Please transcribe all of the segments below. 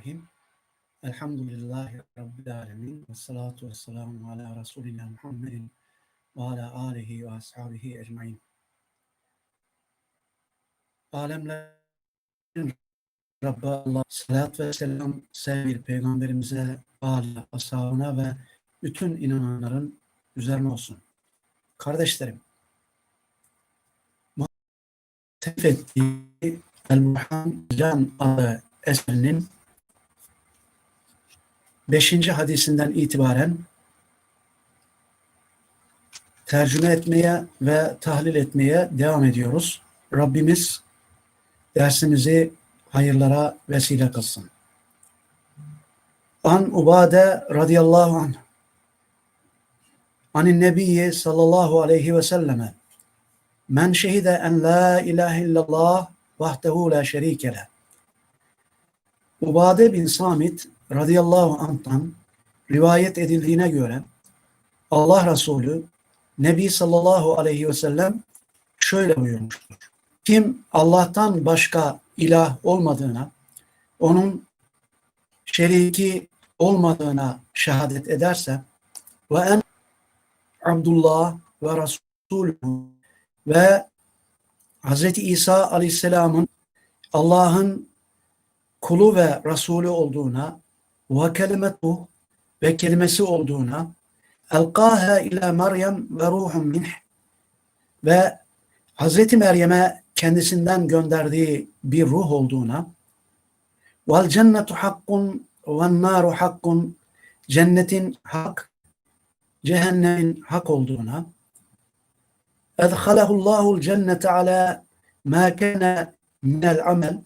Bismillahirrahmanirrahim. Elhamdülillahi Rabbil alemin. Ve salatu ve selamu ala Resulina Muhammedin ve ala alihi ve ashabihi ecmain. Alemlerin Rabbi Allah salat ve selam sevgili peygamberimize, âli, ashabına ve bütün inananların üzerine olsun. Kardeşlerim, muhabbet ettiği El-Burhan Can adlı eserinin 5. hadisinden itibaren tercüme etmeye ve tahlil etmeye devam ediyoruz. Rabbimiz dersimizi hayırlara vesile kılsın. An Ubade radıyallahu anh Anin Nebiyyi sallallahu aleyhi ve selleme Men şehide en la ilahe illallah vahdehu la şerike le. Ubade bin Samit radıyallahu anh'tan rivayet edildiğine göre Allah Resulü Nebi sallallahu aleyhi ve sellem şöyle buyurmuştur. Kim Allah'tan başka ilah olmadığına, onun şeriki olmadığına şehadet ederse ve en Abdullah ve Resulü ve Hz. İsa Aleyhisselam'ın Allah'ın kulu ve Resulü olduğuna ve kelimetu ve kelimesi olduğuna elqâhe ila Meryem ve ruhun minh. Ve Hazreti Meryem'e kendisinden gönderdiği bir ruh olduğuna vel cennetu hakkun ve naru hakkun cennetin hak cehennemin hak olduğuna edhalehullahul cennete ala ma kana minel amel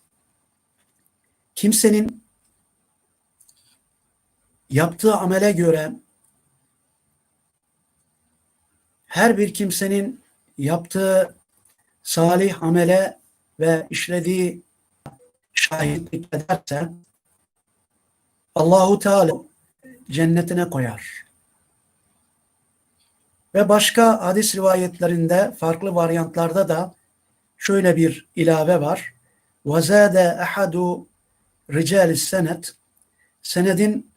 kimsenin yaptığı amele göre her bir kimsenin yaptığı salih amele ve işlediği şahitlik ederse Allahu Teala cennetine koyar. Ve başka hadis rivayetlerinde farklı varyantlarda da şöyle bir ilave var. وَزَادَ اَحَدُ رِجَالِ senet senedin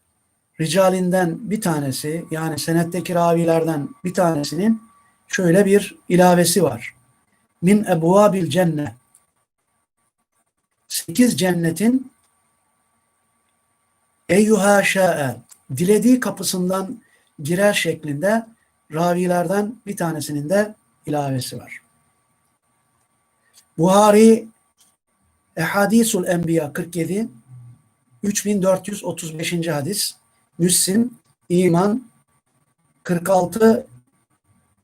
ricalinden bir tanesi yani senetteki ravilerden bir tanesinin şöyle bir ilavesi var. Min ebvabil cennet sekiz cennetin eyyuha şa'e dilediği kapısından girer şeklinde ravilerden bir tanesinin de ilavesi var. Buhari Ehadisul Enbiya 47 3435. hadis Müslim İman 46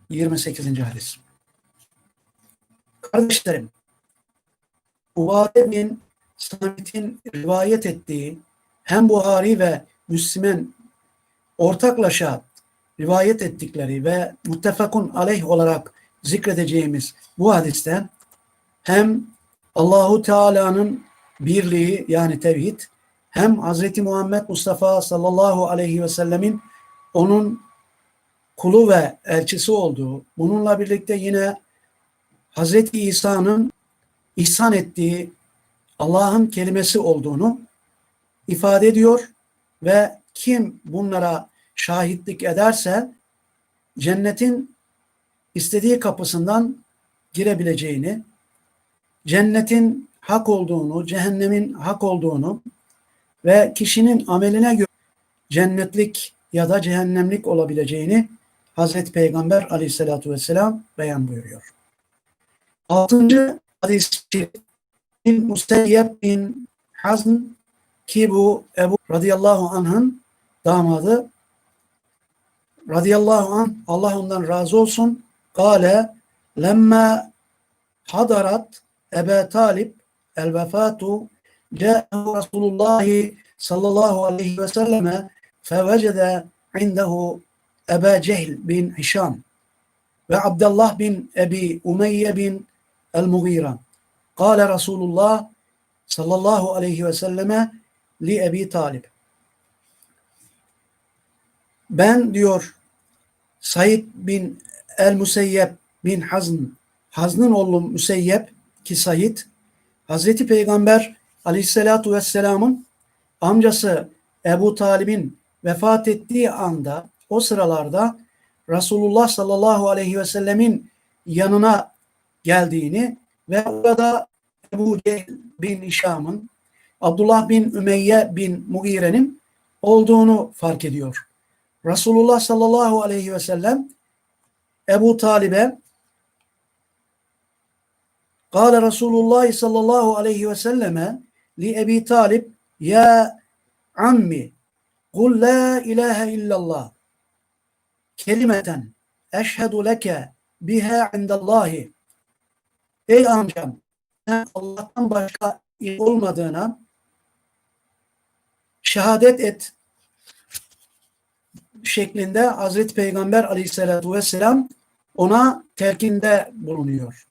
28. hadis. Kardeşlerim, Ubade bin Samit'in rivayet ettiği hem Buhari ve Müslim'in ortaklaşa rivayet ettikleri ve muttefakun aleyh olarak zikredeceğimiz bu hadiste hem Allahu Teala'nın birliği yani tevhid hem Hz. Muhammed Mustafa sallallahu aleyhi ve sellemin onun kulu ve elçisi olduğu, bununla birlikte yine Hz. İsa'nın ihsan ettiği Allah'ın kelimesi olduğunu ifade ediyor ve kim bunlara şahitlik ederse cennetin istediği kapısından girebileceğini, cennetin hak olduğunu, cehennemin hak olduğunu ve kişinin ameline göre cennetlik ya da cehennemlik olabileceğini Hazreti Peygamber aleyhissalatü vesselam beyan buyuruyor. Altıncı hadisçi Museyyep bin Hazm ki bu Ebu radıyallahu anh'ın damadı radıyallahu anh Allah ondan razı olsun kale lemma hadarat Ebe Talib el vefatu ce'ehu Resulullah sallallahu aleyhi ve selleme fevecede indehu Eba Cehl bin Hişam ve Abdullah bin Ebi Umeyye bin El-Mughira. Kale Resulullah sallallahu aleyhi ve selleme li Ebi Talib. Diyor Said bin El-Museyyep bin Hazn, Hazn'ın oğlu Müseyyep ki Said, Hazreti Peygamber aleyhissalatu vesselamın amcası Ebu Talib'in vefat ettiği anda o sıralarda Resulullah sallallahu aleyhi ve sellemin yanına geldiğini ve orada Ebu Cehil bin Hişam'ın Abdullah bin Ümeyye bin Mugire'nin olduğunu fark ediyor. Resulullah sallallahu aleyhi ve sellem Ebu Talib'e Kale Resulullah sallallahu aleyhi ve selleme li Ebi Talib ya ammi kul la ilahe illallah kelimeten eşhedü leke biha indallahi Ey amcam sen Allah'tan başka olmadığına şehadet et şeklinde Hazreti Peygamber aleyhissalatu vesselam ona telkinde bulunuyor.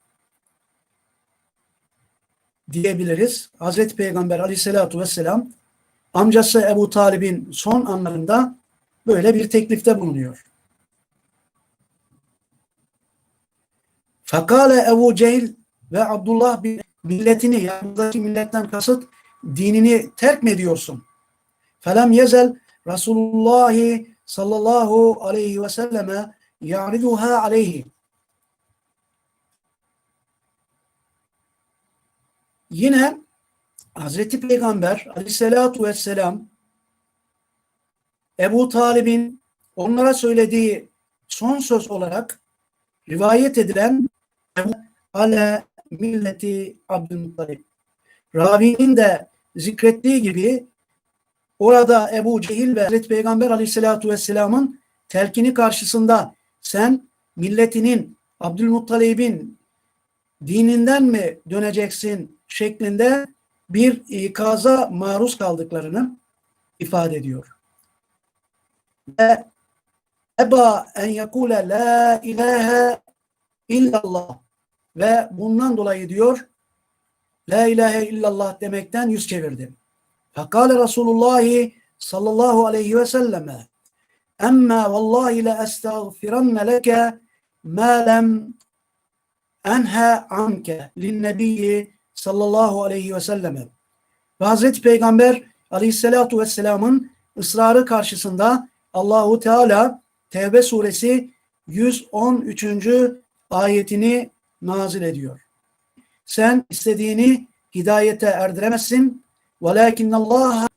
Diyebiliriz. Hazreti Peygamber aleyhissalatu vesselam amcası Ebu Talib'in son anlarında böyle bir teklifte bulunuyor. Fakale Ebu Cehil ve Abdullah bin milletini yanındaki milletten kasıt dinini terk mi ediyorsun? Felem yezel Resulullah sallallahu aleyhi ve selleme ya'riduha aleyhi. Yine Hazreti Peygamber aleyhissalatu vesselam Ebu Talib'in onlara söylediği son söz olarak rivayet edilen ale milleti Abdülmuttalib. Ravinin de zikrettiği gibi orada Ebu Cehil ve Hazreti Peygamber aleyhissalatu vesselamın telkini karşısında sen milletinin Abdülmuttalib'in dininden mi döneceksin şeklinde bir ikaza maruz kaldıklarını ifade ediyor. Ve eba en yekule la ilahe illallah ve bundan dolayı diyor La ilahe illallah demekten yüz çevirdi. Fekale Resulullah sallallahu aleyhi ve selleme Emma vallahi la estağfirenne leke ma lem enha anke linnebiyyi sallallahu aleyhi ve selleme. Ve Hazreti Peygamber aleyhissalatu vesselamın ısrarı karşısında Allahu Teala Tevbe suresi 113. ayetini nazil ediyor. Sen istediğini hidayete erdiremezsin. Velakin Allah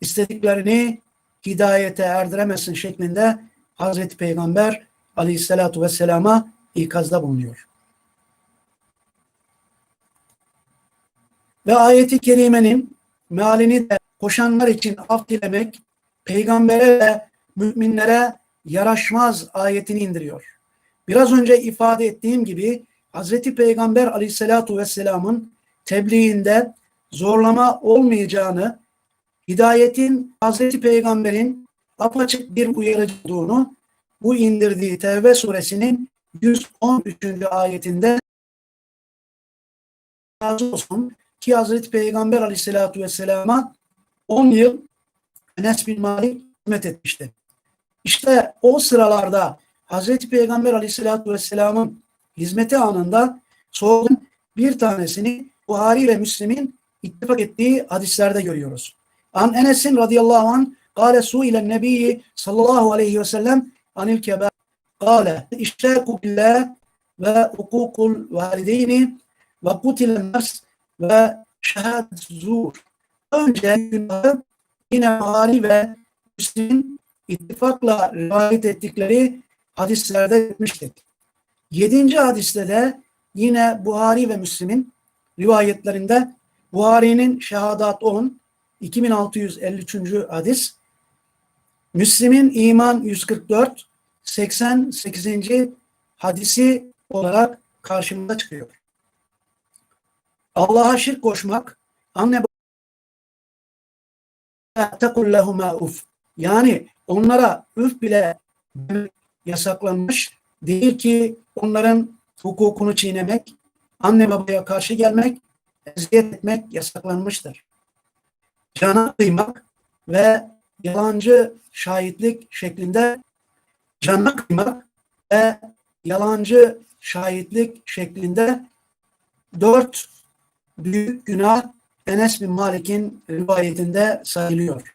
istediklerini hidayete erdiremezsin şeklinde Hazreti Peygamber aleyhissalatu vesselama ikazda bulunuyor. Ve ayeti kerimenin mealini de koşanlar için af dilemek peygambere ve müminlere yaraşmaz ayetini indiriyor. Biraz önce ifade ettiğim gibi Hazreti Peygamber aleyhissalatu vesselamın tebliğinde zorlama olmayacağını, hidayetin Hazreti Peygamber'in apaçık bir uyarıcı olduğunu bu indirdiği Tevbe suresinin 113. ayetinde razı olsun ki Hazreti Peygamber aleyhissalatu vesselama 10 yıl Enes bin Malik hizmet etmişti. İşte o sıralarda Hazreti Peygamber aleyhissalatu vesselamın hizmeti anında sorunun bir tanesini Buhari ve Müslim'in ittifak ettiği hadislerde görüyoruz. An Enes'in radıyallahu anh Kale su ile nebiyyi sallallahu aleyhi ve sellem anil keber. Kale iştaku billah ve hukukul valideyni ve kutilen nefs ve şehadet zur. Önce günahı yine Buhari ve Müslim ittifakla rivayet ettikleri hadislerde etmiştik. Yedinci hadiste de yine Buhari ve Müslim'in rivayetlerinde Buhari'nin şehadat 10, 2653. hadis, Müslim'in iman 144, 88. hadisi olarak karşımıza çıkıyor. Allah'a şirk koşmak, anne tekullehuma uf. Yani onlara üf bile yasaklanmış değil ki onların hukukunu çiğnemek, anne babaya karşı gelmek, eziyet etmek yasaklanmıştır. Cana kıymak ve yalancı şahitlik şeklinde cana kıymak ve yalancı şahitlik şeklinde dört büyük günah Enes bin Malik'in rivayetinde sayılıyor.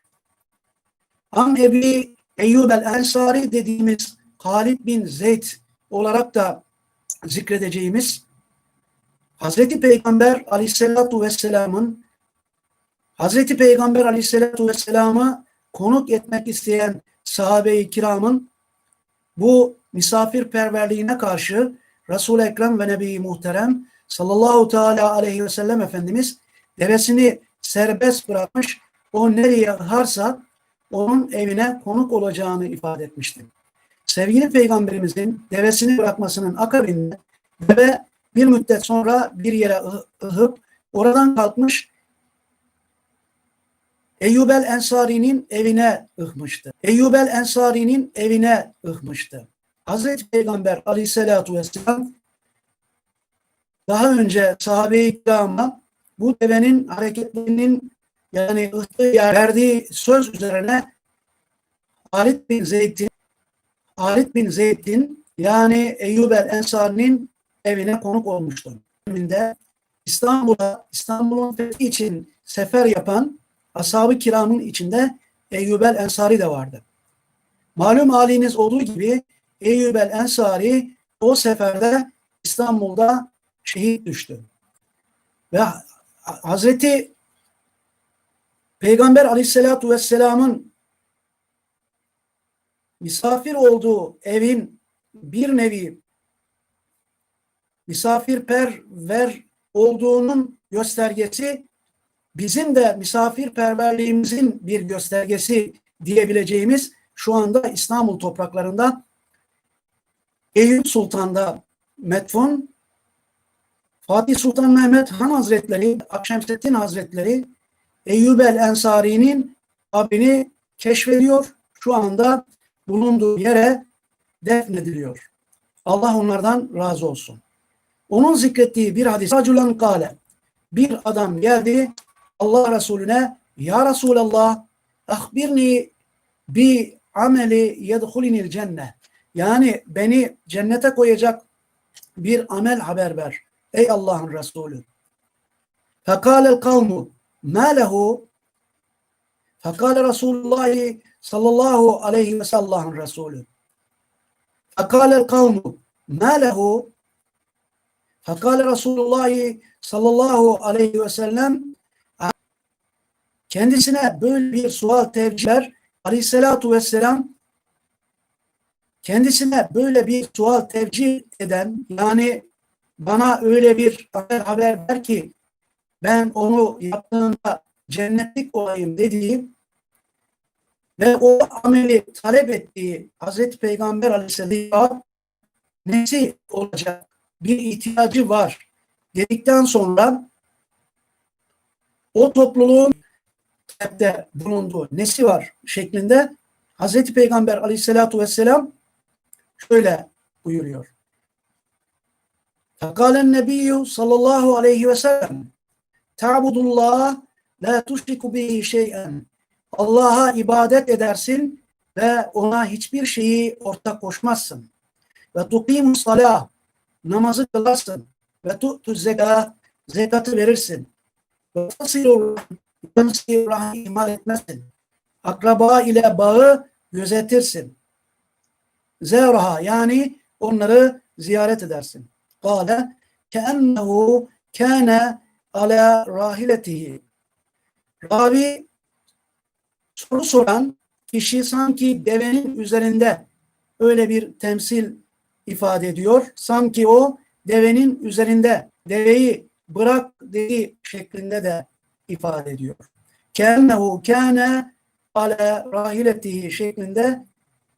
Am Ebi Eyyub el-Ensari dediğimiz Halid bin Zeyd olarak da zikredeceğimiz Hazreti Peygamber aleyhissalatu vesselamın Hazreti Peygamber aleyhissalatu vesselamı konuk etmek isteyen sahabe-i kiramın bu misafirperverliğine karşı Resul-i Ekrem ve Nebi-i Muhterem sallallahu teala aleyhi ve sellem Efendimiz devesini serbest bırakmış o nereye harsa onun evine konuk olacağını ifade etmişti. Sevgili Peygamberimizin devesini bırakmasının akabinde deve bir müddet sonra bir yere ıh- ıhıp oradan kalkmış Eyyub el Ensari'nin evine ıhmıştı. Eyyub el Ensari'nin evine ıhmıştı. Hazreti Peygamber aleyhissalatu vesselam daha önce sahabe-i kirama bu devenin hareketlerinin yani yer verdiği söz üzerine Halid bin Zeyd'in Halid bin Zeyd'in yani Eyyub el Ensari'nin evine konuk olmuştu. Döneminde İstanbul'a İstanbul'un fethi için sefer yapan ashab-ı kiramın içinde Eyyub el Ensari de vardı. Malum haliniz olduğu gibi Eyyub el Ensari o seferde İstanbul'da şehit düştü. Ve Hazreti Peygamber aleyhissalatu vesselamın misafir olduğu evin bir nevi misafirperver olduğunun göstergesi bizim de misafirperverliğimizin bir göstergesi diyebileceğimiz şu anda İstanbul topraklarında Eyüp Sultan'da metfun Fatih Sultan Mehmet Han Hazretleri, Akşemseddin Hazretleri Eyyub el Ensari'nin abini keşfediyor. Şu anda bulunduğu yere defnediliyor. Allah onlardan razı olsun. Onun zikrettiği bir hadis. Raculan kale. Bir adam geldi Allah Resulüne Ya Resulallah ahbirni bi ameli yedhulinil cennet. Yani beni cennete koyacak bir amel haber ver. Ey Allah'ın Resulü. Fekalel kavmu ma lehu Fekale Resulullah sallallahu aleyhi ve sellem Resulü. Fekalel kavmu ma lehu Fekale Resulullah sallallahu aleyhi ve sellem kendisine böyle bir sual tevciler aleyhissalatu vesselam kendisine böyle bir sual tevcih eden yani bana öyle bir haber, ver ki ben onu yaptığımda cennetlik olayım dediğim ve o ameli talep ettiği Hazreti Peygamber Aleyhisselam nesi olacak bir ihtiyacı var dedikten sonra o topluluğun talepte bulunduğu nesi var şeklinde Hazreti Peygamber Aleyhisselatu Vesselam şöyle buyuruyor. Fekalen Nebiyyü sallallahu aleyhi ve sellem Ta'budullah la tuşriku bihi şey'en Allah'a ibadet edersin ve ona hiçbir şeyi ortak koşmazsın. Ve tuqimus salah namazı kılarsın ve tu'tu zeka zekatı verirsin. Ve tasilur rahmi ihmal etmezsin. Akraba ile bağı gözetirsin. Zevraha yani onları ziyaret edersin. Kale keennehu kâne ala rahiletihi. Ravi soru soran kişi sanki devenin üzerinde öyle bir temsil ifade ediyor. Sanki o devenin üzerinde deveyi bırak dedi şeklinde de ifade ediyor. Kennehu kâne ala rahiletihi şeklinde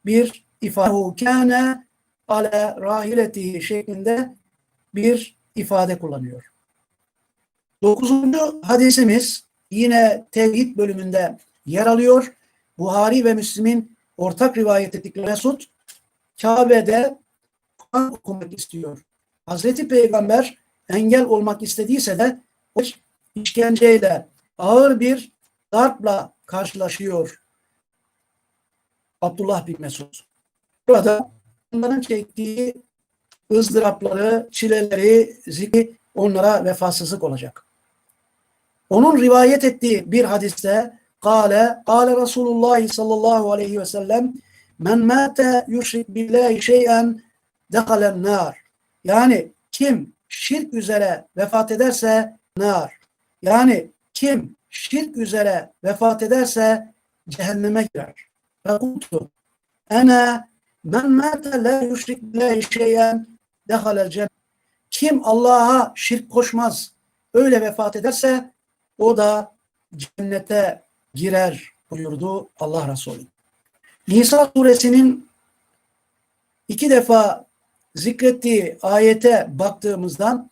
bir ifade. Kâne ala rahiletihi şeklinde bir ifade kullanıyor. Dokuzuncu hadisimiz yine tevhid bölümünde yer alıyor. Buhari ve Müslim'in ortak rivayet ettikleri Mesud Kabe'de Kur'an okumak istiyor. Hazreti Peygamber engel olmak istediyse de o işkenceyle ağır bir darpla karşılaşıyor Abdullah bin Mesud. Burada onların çektiği ızdırapları, çileleri, zikri onlara vefasızlık olacak. Onun rivayet ettiği bir hadiste Kale, kale Resulullah sallallahu aleyhi ve sellem men mâte yuşrik billahi şeyen dekalen nar. Yani kim şirk üzere vefat ederse nar. Yani kim şirk üzere vefat ederse cehenneme girer. Ve kultu ene men mâte la yuşrik billahi şeyen dehalel cennet. Kim Allah'a şirk koşmaz, öyle vefat ederse o da cennete girer buyurdu Allah Resulü. Nisa suresinin iki defa zikrettiği ayete baktığımızda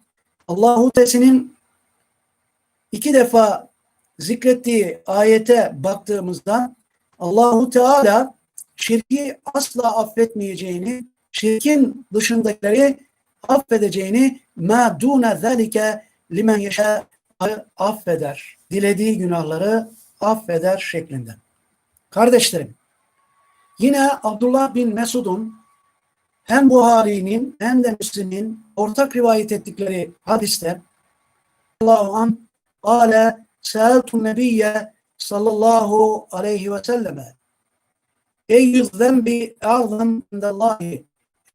Allahu Teala'nın iki defa zikrettiği ayete baktığımızda Allahu Teala şirki asla affetmeyeceğini, şirkin dışındakileri affedeceğini ma dune zalike limen yeşâ affeder. Dilediği günahları affeder şeklinde. Kardeşlerim, yine Abdullah bin Mesud'un hem Buhari'nin hem de Müslim'in ortak rivayet ettikleri hadiste Allahu an kâle sâltu nebiyye sallallahu aleyhi ve selleme eyyüz zembi azam indallahi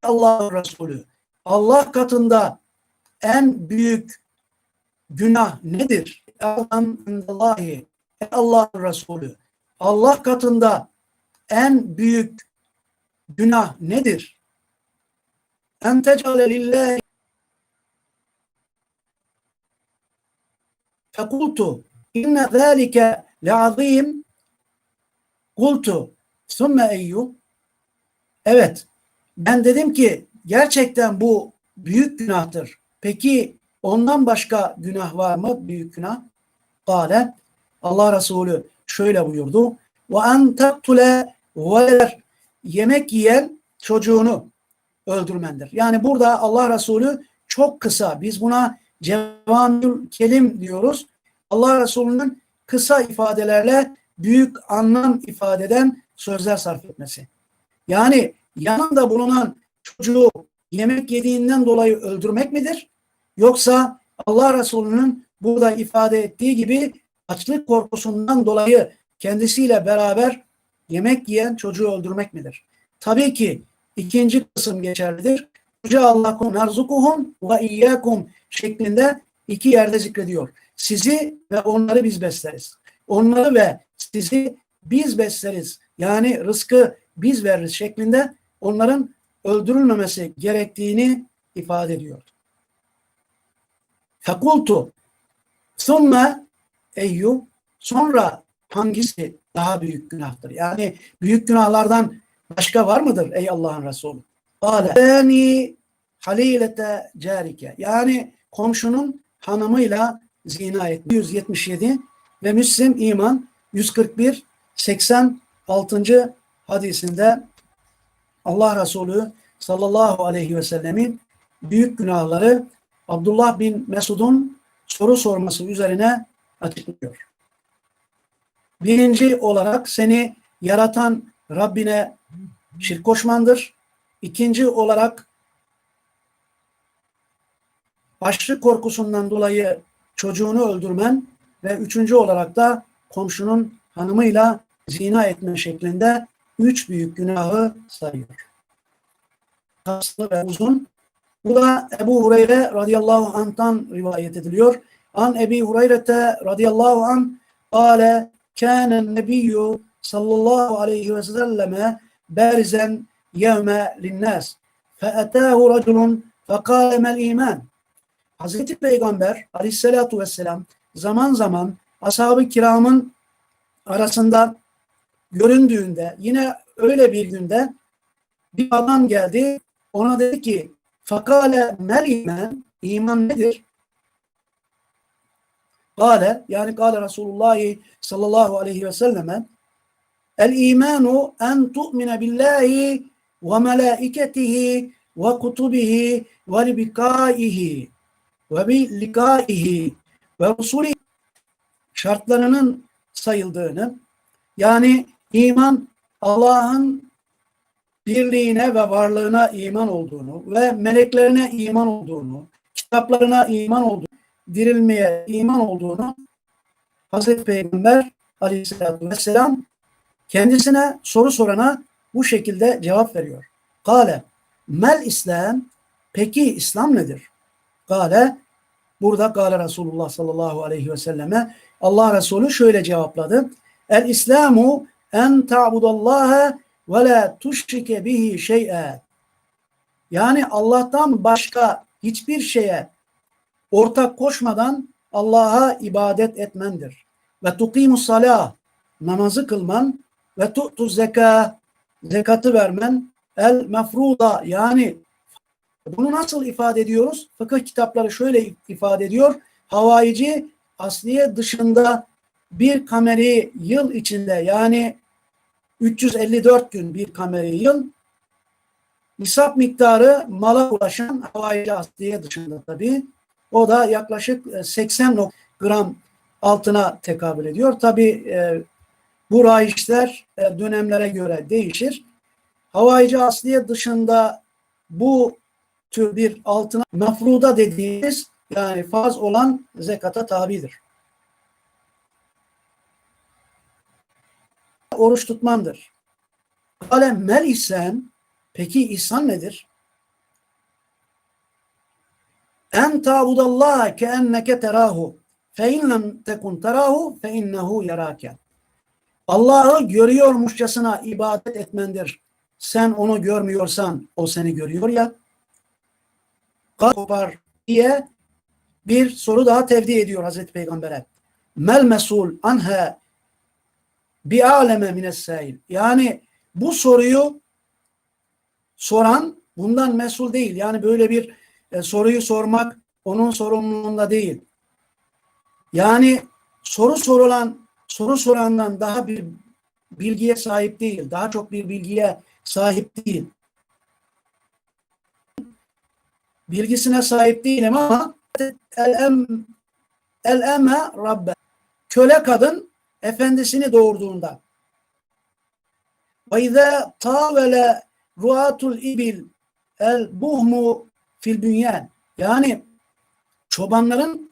Allah Resulü. Allah katında en büyük günah nedir? Azam indallahi Allah Resulü. Allah katında en büyük günah nedir? En tecale lillahi. Fekultu inne zâlike le'azîm. Kultu sümme eyyub. Evet ben dedim ki gerçekten bu büyük günahtır. Peki ondan başka günah var mı? Büyük günah. Kale Allah Resulü şöyle buyurdu. Ve en taktule veler yemek yiyen çocuğunu öldürmendir. Yani burada Allah Resulü çok kısa. Biz buna cevanül kelim diyoruz. Allah Resulü'nün kısa ifadelerle büyük anlam ifade eden sözler sarf etmesi. Yani yanında bulunan çocuğu yemek yediğinden dolayı öldürmek midir? Yoksa Allah Resulü'nün burada ifade ettiği gibi açlık korkusundan dolayı kendisiyle beraber yemek yiyen çocuğu öldürmek midir? Tabii ki ikinci kısım geçerlidir. Yüce Allah'ın narzukuhum ve iyyakum şeklinde iki yerde zikrediyor. Sizi ve onları biz besleriz. Onları ve sizi biz besleriz. Yani rızkı biz veririz şeklinde onların öldürülmemesi gerektiğini ifade ediyor. Fekultu sonra Eyyub sonra hangisi daha büyük günahtır? Yani büyük günahlardan başka var mıdır ey Allah'ın Resulü? Yani halilete carike yani komşunun hanımıyla zina etmiş. 177 ve Müslim iman 141 86. hadisinde Allah Resulü sallallahu aleyhi ve sellemin büyük günahları Abdullah bin Mesud'un soru sorması üzerine açıklıyor. Birinci olarak seni yaratan Rabbine şirk koşmandır. İkinci olarak açlık korkusundan dolayı çocuğunu öldürmen ve üçüncü olarak da komşunun hanımıyla zina etme şeklinde üç büyük günahı sayıyor. Kaslı ve uzun. Bu da Ebu Hureyre radıyallahu anh'tan rivayet ediliyor. An Ebi Hureyre'te radıyallahu anh kâle kânen nebiyyü sallallahu aleyhi ve selleme berizen yevme linnâs feetâhu raculun fekâle mel iman Hazreti Peygamber aleyhissalatu vesselam zaman zaman ashab-ı kiramın arasında göründüğünde yine öyle bir günde bir adam geldi ona dedi ki fakale mel iman nedir? Kale yani kale Resulullah sallallahu aleyhi ve selleme el imanu en tu'mine billahi ve melaiketihi ve kutubihi ve libikaihi ve bi ve rusuli şartlarının sayıldığını yani iman Allah'ın birliğine ve varlığına iman olduğunu ve meleklerine iman olduğunu, kitaplarına iman olduğunu, dirilmeye iman olduğunu Hazreti Peygamber aleyhissalatü vesselam kendisine soru sorana bu şekilde cevap veriyor. Kale mel İslam peki İslam nedir? Kale burada Kale Resulullah sallallahu aleyhi ve selleme Allah Resulü şöyle cevapladı. El İslamu en ta'budallaha ve la tuşrike bihi şey'e. Yani Allah'tan başka hiçbir şeye ortak koşmadan Allah'a ibadet etmendir. Ve tuqimus salah namazı kılman ve tu'tu zeka zekatı vermen el mefruda yani bunu nasıl ifade ediyoruz? Fıkıh kitapları şöyle ifade ediyor. Havaici asliye dışında bir kameri yıl içinde yani 354 gün bir kameri yıl nisap miktarı mala ulaşan havaici asliye dışında tabii. O da yaklaşık 80 gram altına tekabül ediyor. Tabii e, bu rayişler e, dönemlere göre değişir. Havaici asliye dışında bu tür bir altına mafruda dediğimiz yani faz olan zekata tabidir. Oruç tutmandır. Kale mel ihsan peki ihsan nedir? En ta'budallaha ke enneke terahu fe in lem tekun terahu fe innehu yarake. Allah'ı görüyormuşçasına ibadet etmendir. Sen onu görmüyorsan o seni görüyor ya. Kopar diye bir soru daha tevdi ediyor Hazreti Peygamber'e. Mel mesul anha bi aleme mines Yani bu soruyu soran bundan mesul değil. Yani böyle bir e, soruyu sormak onun sorumluluğunda değil. Yani soru sorulan soru sorandan daha bir bilgiye sahip değil. Daha çok bir bilgiye sahip değil. Bilgisine sahip değilim ama el em el eme rabbe köle kadın efendisini doğurduğunda ve izâ tâvele ruatul ibil el buhmu fil bünyen yani çobanların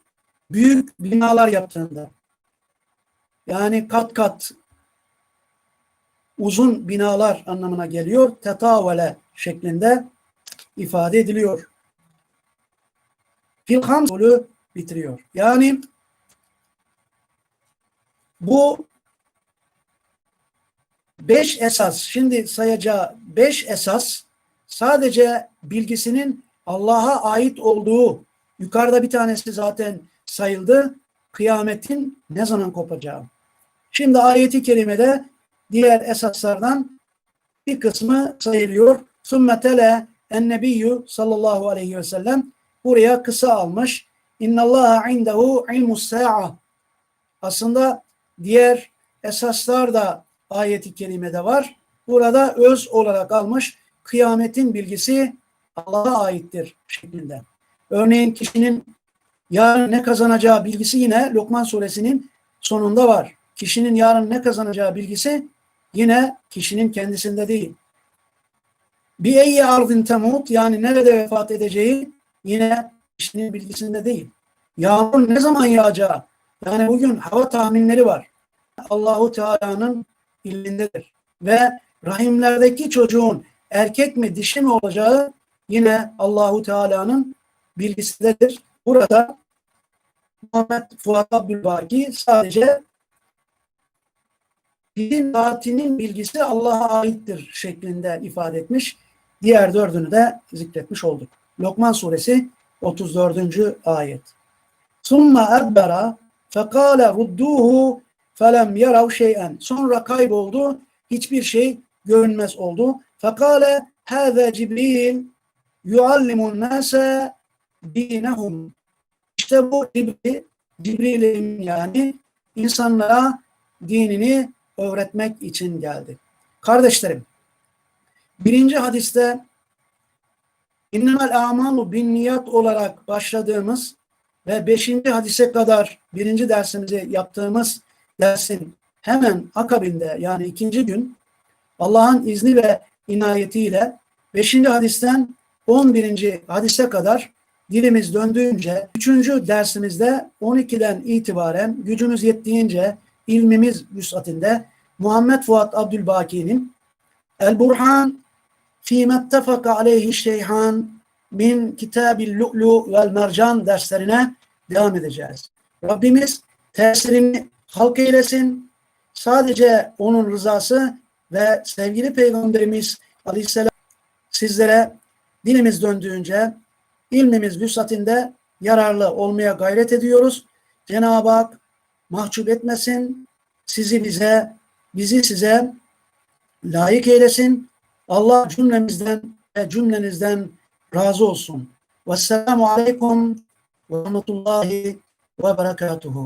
büyük binalar yaptığında yani kat kat uzun binalar anlamına geliyor. Tetavele şeklinde ifade ediliyor. Filham bitiriyor. Yani bu beş esas, şimdi sayacağı beş esas sadece bilgisinin Allah'a ait olduğu, yukarıda bir tanesi zaten sayıldı, kıyametin ne zaman kopacağı. Şimdi ayeti kerimede diğer esaslardan bir kısmı sayılıyor. Sümmetele ennebiyyü sallallahu aleyhi ve sellem buraya kısa almış. İnnallaha indehu ilmus sa'a. Aslında diğer esaslar da ayeti kerimede var. Burada öz olarak almış. Kıyametin bilgisi Allah'a aittir şeklinde. Örneğin kişinin yarın ne kazanacağı bilgisi yine Lokman suresinin sonunda var. Kişinin yarın ne kazanacağı bilgisi yine kişinin kendisinde değil. Bir eyye ardın temut yani nerede vefat edeceği yine kişinin bilgisinde değil. Yağmur ne zaman yağacağı yani bugün hava tahminleri var. Allahu Teala'nın ilindedir. Ve rahimlerdeki çocuğun erkek mi dişi mi olacağı yine Allahu Teala'nın bilgisindedir. Burada Muhammed Fuat Abdülbaki sadece dilin zatinin bilgisi Allah'a aittir şeklinde ifade etmiş. Diğer dördünü de zikretmiş olduk. Lokman suresi 34. ayet. Summa edbera fekale rudduhu felem yarav şeyen. Sonra kayboldu. Hiçbir şey görünmez oldu. Fekale hâze Cibril yuallimun nase dinehum. İşte bu Cibril, Cibril'in yani insanlara dinini öğretmek için geldi. Kardeşlerim, birinci hadiste İnnemel amalu bin niyat olarak başladığımız ve beşinci hadise kadar birinci dersimizi yaptığımız dersin hemen akabinde yani ikinci gün Allah'ın izni ve inayetiyle beşinci hadisten on birinci hadise kadar dilimiz döndüğünce 3. dersimizde 12'den itibaren gücümüz yettiğince ilmimiz vüsatinde Muhammed Fuat Abdülbaki'nin El Burhan fîme ittefaka aleyhi şeyhan min kitabil lu'lu vel mercan derslerine devam edeceğiz. Rabbimiz tesirini halk eylesin. Sadece onun rızası ve sevgili Peygamberimiz Aleyhisselam sizlere dilimiz döndüğünce ilmimiz vüsatinde yararlı olmaya gayret ediyoruz. Cenab-ı Hak mahcup etmesin. Sizi bize, bizi size layık eylesin. Allah cümlemizden ve cümlenizden razı olsun. Vesselamu aleyküm ve rahmetullahi ve berekatuhu.